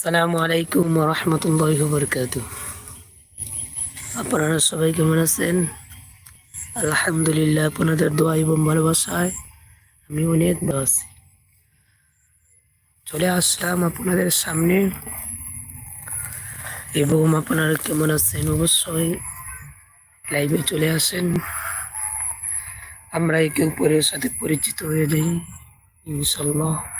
আসসালামু আলাইকুম রহমতুল্লাহ বরকাত আপনারা সবাই কেমন আছেন? আলহামদুলিল্লাহ, আপনাদের দোয়া এবং ভালোবাসায় আমি অনেক ভালো আছি। চলে আসলাম আপনাদের সামনে। এবং আপনারা কেমন আছেন? অবশ্যই লাইভে চলে আসেন। আমরা একে অপরের সাথে পরিচিত হয়ে যাই ইনশাল্লাহ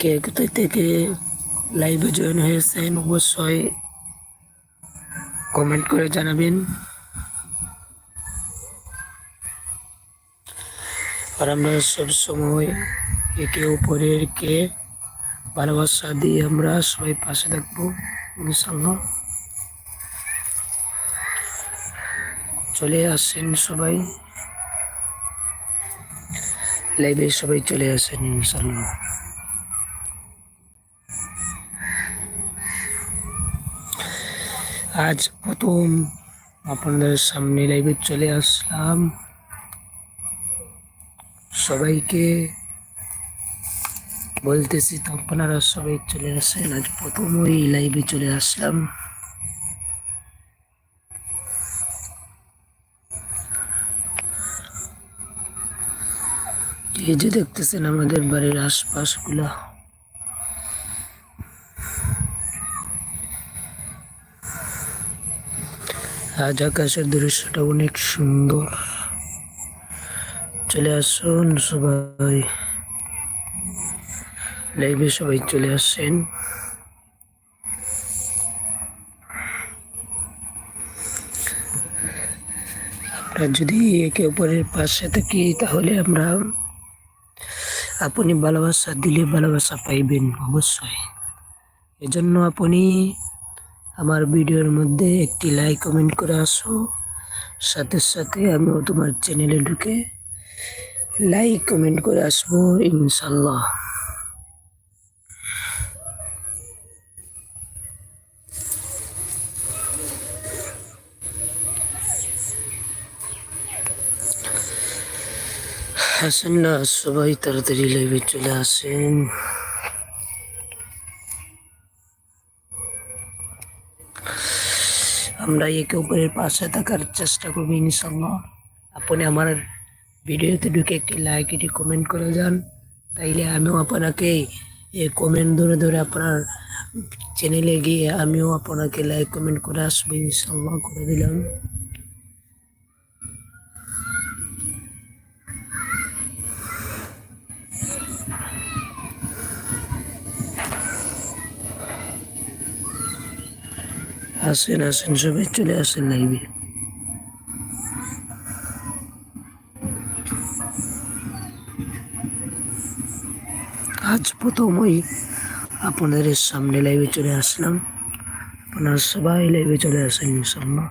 কে কোথায় থেকে লাইভে জয়েন হয়েছেন অবশ্যই কমেন্ট করে জানাবেন। আর আমরা সবসময় একে অপরেরকে ভালোবাসা দিয়ে আমরা সবাই পাশে থাকব ইনশাল্লাহ চলে আসেন সবাই। লাইভে সবাই চলে আসেন ইনশাল্লাহ আজ প্রথম আপনাদের সামনে লাইভে চলে আসলাম। সবাইকে বলতেছি তো আপনারা সবাই চলে আসেন। আজ প্রথম ওই লাইভে চলে আসলাম। এই যে দেখতেছেন আমাদের বাড়ির আশপাশগুলা। আজ আকাশের দৃশ্যটা অনেক সুন্দর। চলে আসুন সবাই। লাইভে সবাই চলে আসেন। আমরা যদি একে অপরের পাশে থাকি, তাহলে আমরা আপনি ভালোবাসা দিলে ভালোবাসা পাইবেন অবশ্যই। এজন্য আপনি আমার ভিডিওর মধ্যে একটি লাইক কমেন্ট করে আসো। সাথে সাথে আমিও তোমার চ্যানেলে ঢুকে লাইক কমেন্ট করে আসব, ইনশাল্লাহ। আসেন না, সবাই তাড়াতাড়ি লাইভে চলে আসেন। আমরা একে অপরের পাশে থাকার চেষ্টা করব ইনশাল্লাহ আপনি আমার ভিডিওতে ঢুকে একটি লাইক এটি কমেন্ট করে যান। তাইলে আমিও আপনাকে কমেন্ট ধরে ধরে আপনার চ্যানেলে গিয়ে আমিও আপনাকে লাইক কমেন্ট করে আসব ইনশাল্লাহ করে দিলাম। আসেন আসেন, সবাই চলে আসেন লাইভে আজ প্রথমই আপনাদের সামনে লাইভে চলে আসলাম। আপনারা সবাই লাইভে চলে আসেন ইনশাল্লাহ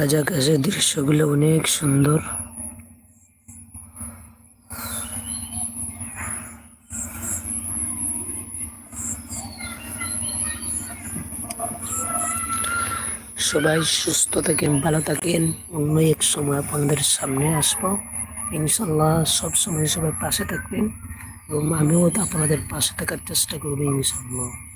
আজ আকাশের দৃশ্যগুলো অনেক সুন্দর। সবাই সুস্থ থাকেন, ভালো থাকেন। অন্য এক সময় আপনাদের সামনে আসব। ইনশাল্লাহ সব সময় সবাই পাশে থাকবেন এবং আমিও আপনাদের পাশে থাকার চেষ্টা করব ইনশাল্লাহ